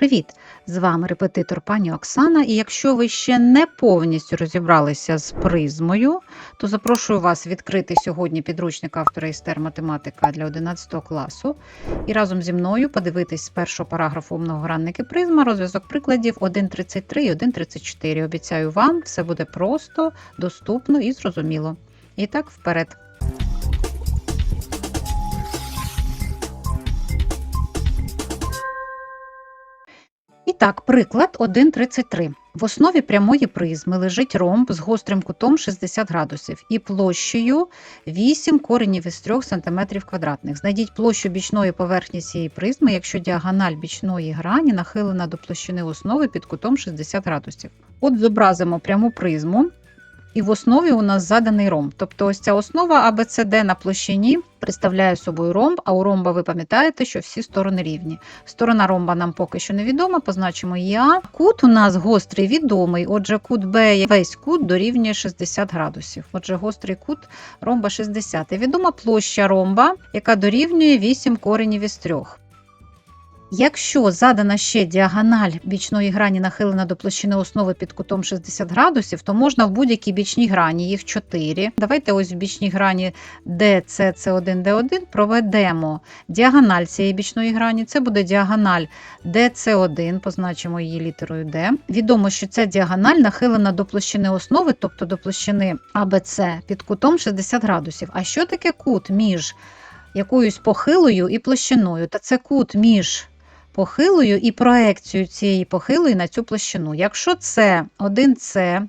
Привіт! З вами репетитор пані Оксана. І якщо ви ще не повністю розібралися з призмою, то запрошую вас відкрити сьогодні підручник автора істер математика для 11 класу і разом зі мною подивитись з першого параграфу многогранники призма розв'язок прикладів 1.33 і 1.34. Обіцяю вам, все буде просто, доступно і зрозуміло. І так, вперед. І так, приклад 1.33. В основі прямої призми лежить ромб з гострим кутом 60 градусів і площею 8 коренів із 3 см квадратних. Знайдіть площу бічної поверхні цієї призми, якщо діагональ бічної грані нахилена до площини основи під кутом 60 градусів. От зобразимо пряму призму. І в основі у нас заданий ромб. Тобто ось ця основа ABCD на площині представляє собою ромб, а у ромба ви пам'ятаєте, що всі сторони рівні. Сторона ромба нам поки що невідома, позначимо її А. Кут у нас гострий відомий, отже, кут Б, весь кут дорівнює 60 градусів. Отже, гострий кут ромба 60. І відома площа ромба, яка дорівнює 8 коренів із 3. Якщо задана ще діагональ бічної грані нахилена до площини основи під кутом 60 градусів, то можна в будь-якій бічній грані, їх 4. Давайте ось в бічній грані DCC1, D1 проведемо діагональ цієї бічної грані. Це буде діагональ DC1, позначимо її літерою D. Відомо, що ця діагональ нахилена до площини основи, тобто до площини ABC під кутом 60 градусів. А що таке кут між якоюсь похилою і площиною? Та це кут між похилою і проекцію цієї похилої на цю площину. Якщо це 1С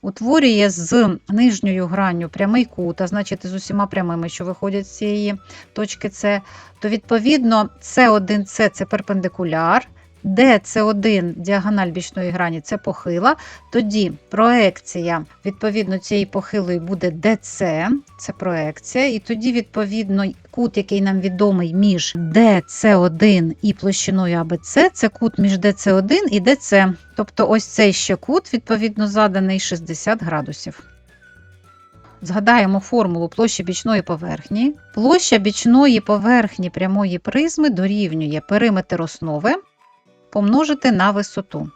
утворює з нижньою гранню прямий кут, а значить з усіма прямими, що виходять з цієї точки С, то відповідно С1С це перпендикуляр. Де це 1 діагональ бічної грані це похила, тоді проекція відповідно цієї похилої буде DC, це проекція, і тоді, відповідно, кут, який нам відомий між DC1 і площиною ABC, це кут між DC1 і DC. Тобто ось цей ще кут, відповідно, заданий 60 градусів. Згадаємо формулу площі бічної поверхні. Площа бічної поверхні прямої призми дорівнює периметр основи помножити на висоту.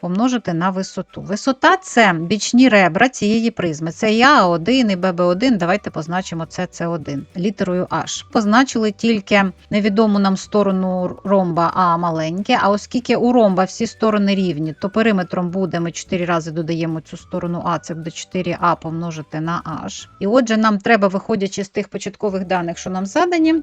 Помножити на висоту. Висота це бічні ребра цієї призми. Це і А1 і ББ1. Давайте позначимо це С1 літерою H. Позначили тільки невідому нам сторону ромба А маленьке. А оскільки у ромба всі сторони рівні, то периметром буде, ми 4 рази додаємо цю сторону А, це буде 4А помножити на H. І отже, нам треба, виходячи з тих початкових даних, що нам задані,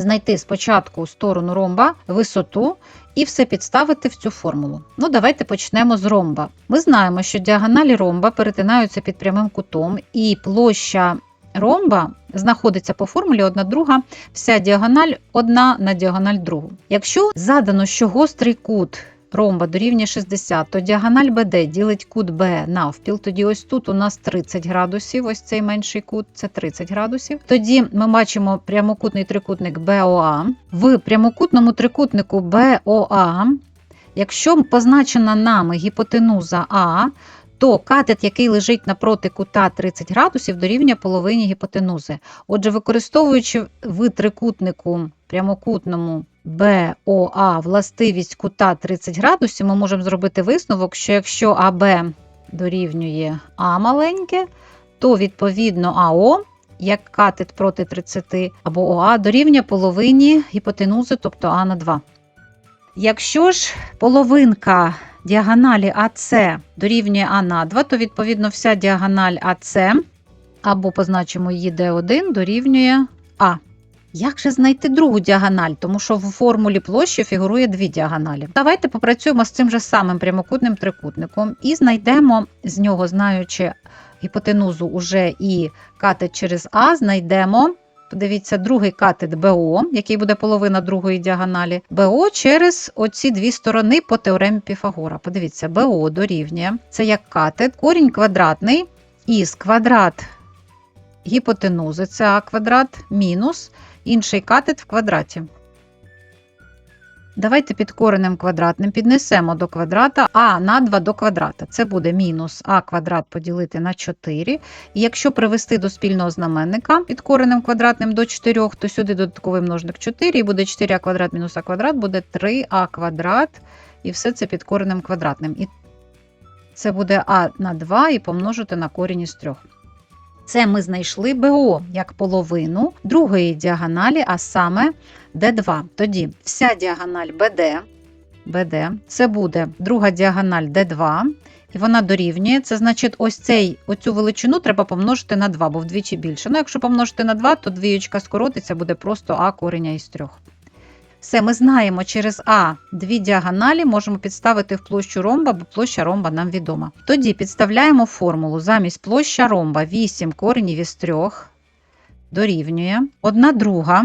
знайти спочатку сторону ромба, висоту і все підставити в цю формулу. Ну, давайте почнемо з ромба. Ми знаємо, що діагоналі ромба перетинаються під прямим кутом, і площа ромба знаходиться по формулі одна друга, вся діагональ одна на діагональ другу. Якщо задано, що гострий кут ромба дорівнює 60, то діагональ BD ділить кут Б навпіл. Тоді ось тут у нас 30 градусів, ось цей менший кут це 30 градусів. Тоді ми бачимо прямокутний трикутник БОА. В прямокутному трикутнику БОА, якщо позначена нами гіпотенуза А, то катет, який лежить напроти кута 30 градусів, дорівнює половині гіпотенузи. Отже, використовуючи в трикутнику прямокутному БОА властивість кута 30 градусів, ми можемо зробити висновок, що якщо АБ дорівнює А маленьке, то відповідно АО, як катет проти 30 або ОА, дорівнює половині гіпотенузи, тобто А на 2. Якщо ж половинка діагоналі АС дорівнює А на 2, то відповідно вся діагональ АС, або позначимо її D1, дорівнює А. Як же знайти другу діагональ, тому що в формулі площі фігурує дві діагоналі. Давайте попрацюємо з цим же самим прямокутним трикутником і знайдемо з нього, знаючи гіпотенузу уже і катет через А, знайдемо. Подивіться, другий катет БО, який буде половина другої діагоналі. БО через оці дві сторони по теоремі Піфагора. Подивіться, БО дорівнює. Це як катет, корінь квадратний із квадрат гіпотенузи, це А квадрат мінус інший катет в квадраті. Давайте під коренем квадратним піднесемо до квадрата а на 2 до квадрата. Це буде мінус а квадрат поділити на 4. І якщо привести до спільного знаменника під коренем квадратним до 4, то сюди додатковий множник 4, і буде 4а квадрат мінус а квадрат, буде 3а квадрат, і все це під коренем квадратним. І це буде а на 2 і помножити на корінь із 3. Це ми знайшли БО як половину другої діагоналі, а саме D2. Тоді вся діагональ BD, BD це буде друга діагональ D2, і вона дорівнює. Це значить, ось цей, оцю величину треба помножити на 2, бо вдвічі більше. Ну, якщо помножити на 2, то двієчка скоротиться, буде просто А кореня із 3. Все, ми знаємо, через А дві діагоналі можемо підставити в площу ромба, бо площа ромба нам відома. Тоді підставляємо формулу замість площа ромба 8 коренів із 3 дорівнює 1 друга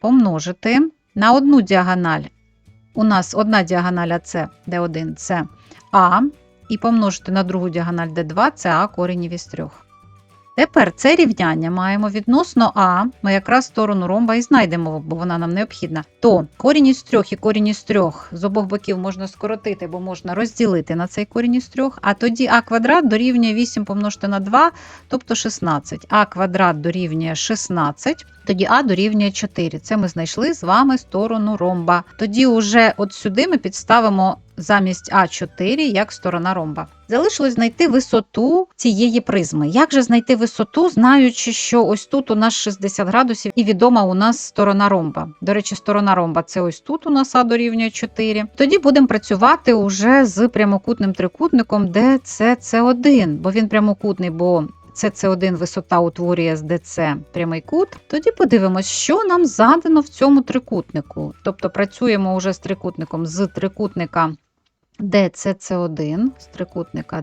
помножити на одну діагональ. У нас одна діагональ АЦ, D1 це А, і помножити на другу діагональ D2 це А коренів із 3. Тепер це рівняння маємо відносно А, ми якраз сторону ромба і знайдемо, бо вона нам необхідна. То корінь із 3 і корінь із 3 з обох боків можна скоротити, бо можна розділити на цей корінь із 3, а тоді А квадрат дорівнює 8 помножити на 2, тобто 16. А квадрат дорівнює 16, тоді А дорівнює 4. Це ми знайшли з вами сторону ромба. Тоді уже от сюди ми підставимо замість А4 як сторона ромба. Залишилось знайти висоту цієї призми. Як же знайти висоту, знаючи, що ось тут у нас 60 градусів і відома у нас сторона ромба. До речі, сторона ромба це ось тут у нас А дорівнює 4. Тоді будемо працювати уже з прямокутним трикутником, де це С1, бо він прямокутний, бо СС1 висота утворює з ДЦ прямий кут, тоді подивимось, що нам задано в цьому трикутнику. Тобто працюємо вже з трикутником з трикутника DCC1, з трикутника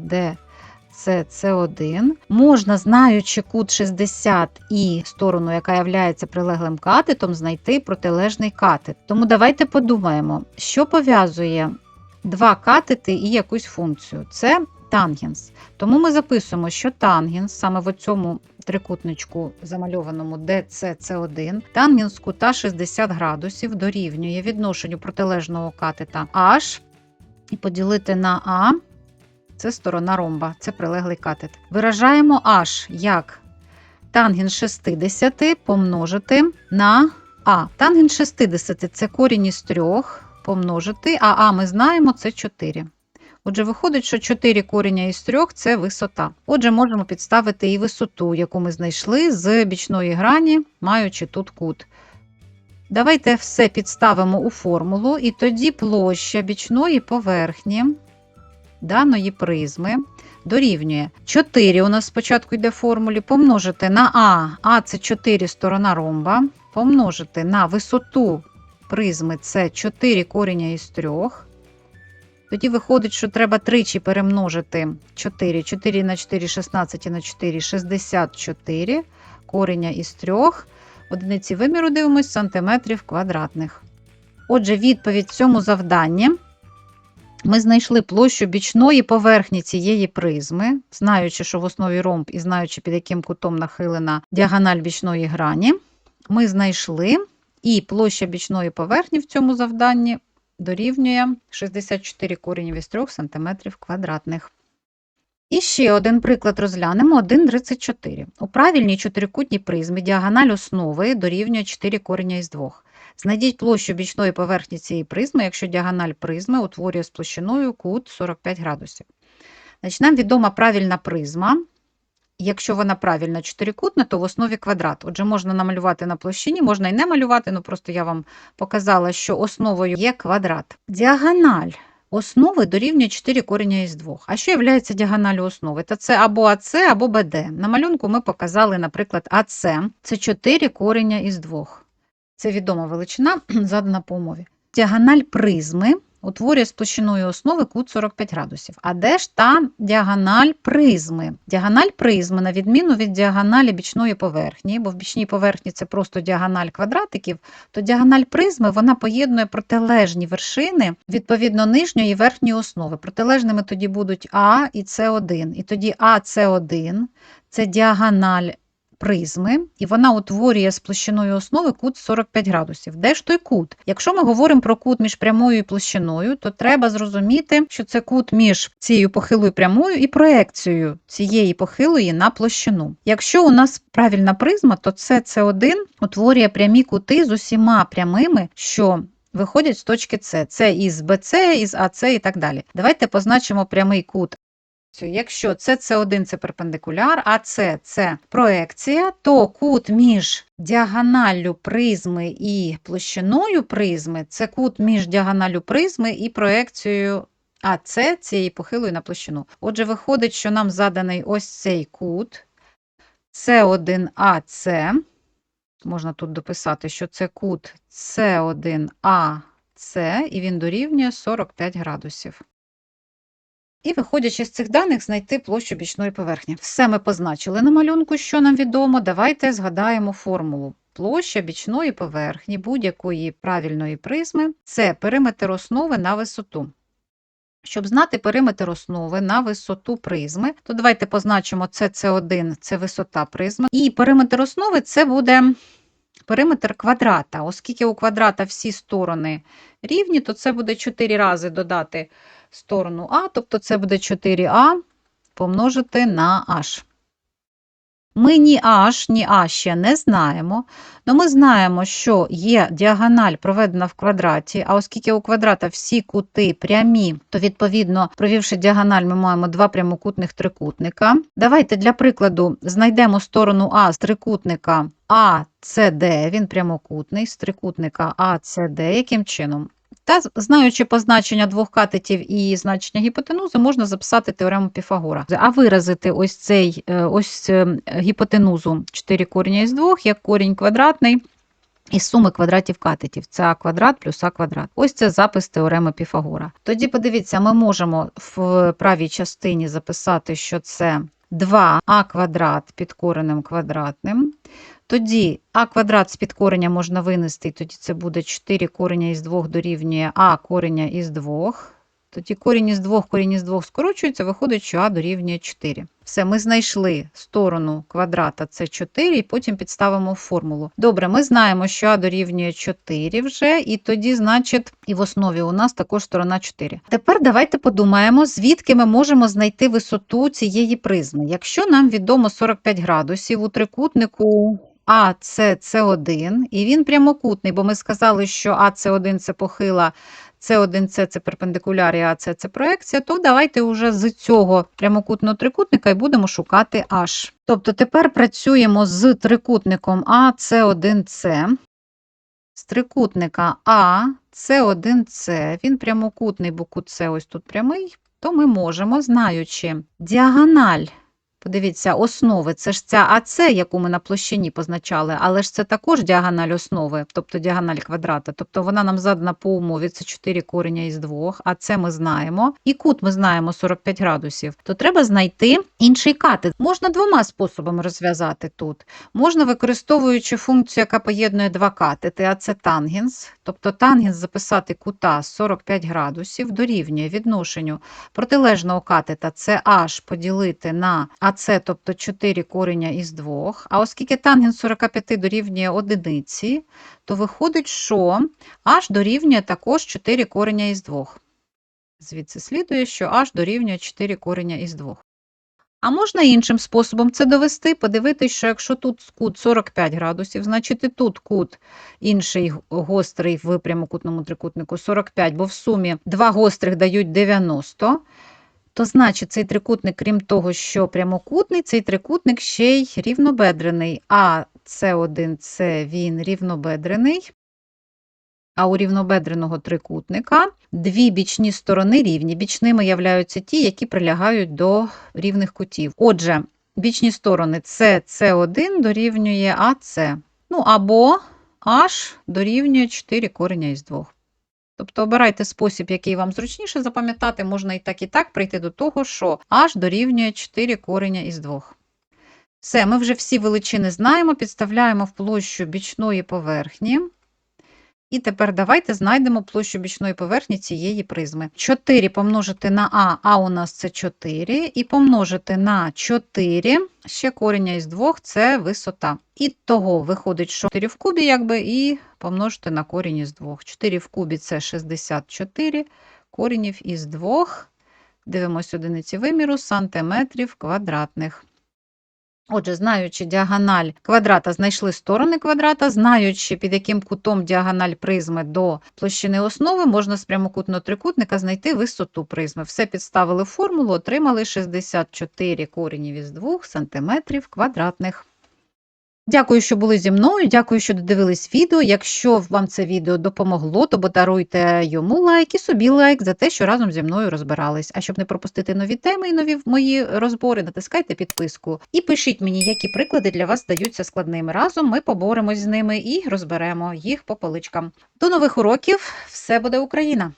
DCC1. Можна, знаючи кут 60 і сторону, яка є прилеглим катетом, знайти протилежний катет. Тому давайте подумаємо, що пов'язує два катети і якусь функцію. Це тангенс. Тому ми записуємо, що тангенс саме в цьому трикутничку, замальованому DCC1, тангенс кута 60 градусів дорівнює відношенню протилежного катета H і поділити на А. Це сторона ромба, це прилеглий катет. Виражаємо H як тангенс 60 помножити на А. Тангенс 60 це корінь із 3 помножити, а А ми знаємо це 4. Отже, виходить, що 4 кореня із 3 це висота. Отже, можемо підставити і висоту, яку ми знайшли з бічної грані, маючи тут кут. Давайте все підставимо у формулу, і тоді площа бічної поверхні даної призми дорівнює 4. У нас спочатку йде в формулі, помножити на А, А це 4 сторона ромба, помножити на висоту призми це 4 кореня із 3. Тоді виходить, що треба тричі перемножити 4. 4 на 4 16 і на 4 64 кореня із 3. Одиниці виміру дивимось сантиметрів квадратних. Отже, відповідь цьому завданні. Ми знайшли площу бічної поверхні цієї призми, знаючи, що в основі ромб і знаючи, під яким кутом нахилена діагональ бічної грані. Ми знайшли і площа бічної поверхні в цьому завданні дорівнює 64 коренів із 3 см квадратних. І ще один приклад розглянемо 1,34. У правильній чотирикутній призмі діагональ основи дорівнює 4 кореня із 2. Знайдіть площу бічної поверхні цієї призми, якщо діагональ призми утворює з площиною кут 45 градусів. Значить, Нам відома правильна призма, Якщо вона правильна чотирикутна, то в основі квадрат. Отже, можна намалювати на площині, можна і не малювати, ну просто я вам показала, що основою є квадрат. Діагональ основи дорівнює 4 кореня із 2. А що є діагоналю основи? Та це або АС, або БД. На малюнку ми показали, наприклад, АС це 4 кореня із 2. Це відома величина, задана по умові. Діагональ призми утворює з основи кут 45 градусів. А де ж та діагональ призми? Діагональ призми, на відміну від діагоналі бічної поверхні, бо в бічній поверхні це просто діагональ квадратиків, то діагональ призми вона поєднує протилежні вершини відповідно нижньої і верхньої основи. Протилежними тоді будуть А і С1. І тоді А С1 це діагональ призми, і вона утворює з площиною основи кут 45 градусів. Де ж той кут? Якщо ми говоримо про кут між прямою і площиною, то треба зрозуміти, що це кут між цією похилою прямою і проекцією цієї похилої на площину. Якщо у нас правильна призма, то це С1 утворює прямі кути з усіма прямими, що виходять з точки С. Це із БЦ, із АЦ і так далі. Давайте позначимо прямий кут. Якщо це С1 це перпендикуляр, а С це проекція, то кут між діагоналлю призми і площиною призми це кут між діагоналлю призми і проекцією АЦ цієї похилої на площину. Отже, виходить, що нам заданий ось цей кут С1АЦ. Можна тут дописати, що це кут С1АЦ, і він дорівнює 45 градусів. І, виходячи з цих даних, знайти площу бічної поверхні. Все ми позначили на малюнку, що нам відомо. Давайте згадаємо формулу. Площа бічної поверхні будь-якої правильної призми це периметр основи на висоту. Щоб знати периметр основи на висоту призми, то давайте позначимо це С1 це висота призми. І периметр основи це буде периметр квадрата. Оскільки у квадрата всі сторони рівні, то це буде 4 рази додати сторону А, тобто це буде 4А помножити на H. Ми ні H, ні А ще не знаємо, але ми знаємо, що є діагональ проведена в квадраті, а оскільки у квадрата всі кути прямі, то, відповідно, провівши діагональ, ми маємо два прямокутних трикутника. Давайте для прикладу знайдемо сторону А з трикутника ACD, він прямокутний, з трикутника ACD. Яким чином? Та, знаючи позначення двох катетів і значення гіпотенузи, можна записати теорему Піфагора. А виразити ось цей ось гіпотенузу 4 коріння із 2 як корінь квадратний із суми квадратів катетів. Це а квадрат плюс а квадрат. Ось це запис теореми Піфагора. Тоді подивіться, ми можемо в правій частині записати, що це 2а квадрат під коренем квадратним. Тоді а квадрат з підкорення можна винести, тоді це буде 4 кореня із 2 дорівнює а кореня із 2. Тоді корінь із 2, корінь із 2 скорочується, виходить, що а дорівнює 4. Все, ми знайшли сторону квадрата це 4, і потім підставимо формулу. Добре, ми знаємо, що а дорівнює 4 вже, і тоді, значить, і в основі у нас також сторона 4. Тепер давайте подумаємо, звідки ми можемо знайти висоту цієї призми. Якщо нам відомо 45 градусів у трикутнику. А це С1, і він прямокутний, бо ми сказали, що АС1 це похила, С1С це перпендикуляр, і АС це проекція, то давайте вже з цього прямокутного трикутника і будемо шукати H. Тобто тепер працюємо з трикутником АС1С, з трикутника А, С1С, він прямокутний, бо кут С ось тут прямий, то ми можемо, знаючи діагональ Подивіться, основи це ж ця АЦ, яку ми на площині позначали, але ж це також діагональ основи, тобто діагональ квадрата. Тобто вона нам задана по умові, це 4 кореня із 2, а це ми знаємо. І кут ми знаємо 45 градусів. То треба знайти інший катет. Можна двома способами розв'язати тут. Можна використовуючи функцію, яка поєднує два катети, а це тангенс. Тобто тангенс записати кута 45 градусів дорівнює відношенню протилежного катета це h поділити на АЦ, тобто 4 кореня із 2. А оскільки тангенс 45 дорівнює одиниці, то виходить, що h дорівнює також 4 кореня із 2. Звідси слідує, що h дорівнює 4 кореня із 2. А можна іншим способом це довести, подивитись, що якщо тут кут 45 градусів, значить і тут кут інший гострий в прямокутному трикутнику 45, бо в сумі два гострих дають 90, то значить цей трикутник, крім того, що прямокутний, цей трикутник ще й рівнобедрений. А С1 це він рівнобедрений. А у рівнобедреного трикутника дві бічні сторони рівні. Бічними являються ті, які прилягають до рівних кутів. Отже, бічні сторони це С1 дорівнює АС. Ну або H дорівнює 4 кореня із 2. Тобто обирайте спосіб, який вам зручніше запам'ятати, можна і так, і так прийти до того, що H дорівнює 4 кореня із 2. Все, ми вже всі величини знаємо, підставляємо в площу бічної поверхні. І тепер давайте знайдемо площу бічної поверхні цієї призми. 4 помножити на А, А у нас це 4, і помножити на 4, ще коріння із 2 це висота. І того виходить, що 4 в кубі, якби, і помножити на корінь із 2. 4 в кубі це 64, корінів із 2, дивимось одиниці виміру, сантиметрів квадратних. Отже, знаючи діагональ квадрата, знайшли сторони квадрата, знаючи, під яким кутом діагональ призми до площини основи, можна з прямокутного трикутника знайти висоту призми. Все підставили формулу, отримали 64 коренів із 2 см квадратних. Дякую, що були зі мною. Дякую, що додивились відео. Якщо вам це відео допомогло, то подаруйте йому лайк і собі лайк за те, що разом зі мною розбирались. А щоб не пропустити нові теми і нові мої розбори, натискайте підписку і пишіть мені, які приклади для вас здаються складними. Разом ми поборемось з ними і розберемо їх по поличкам. До нових уроків! Все буде Україна!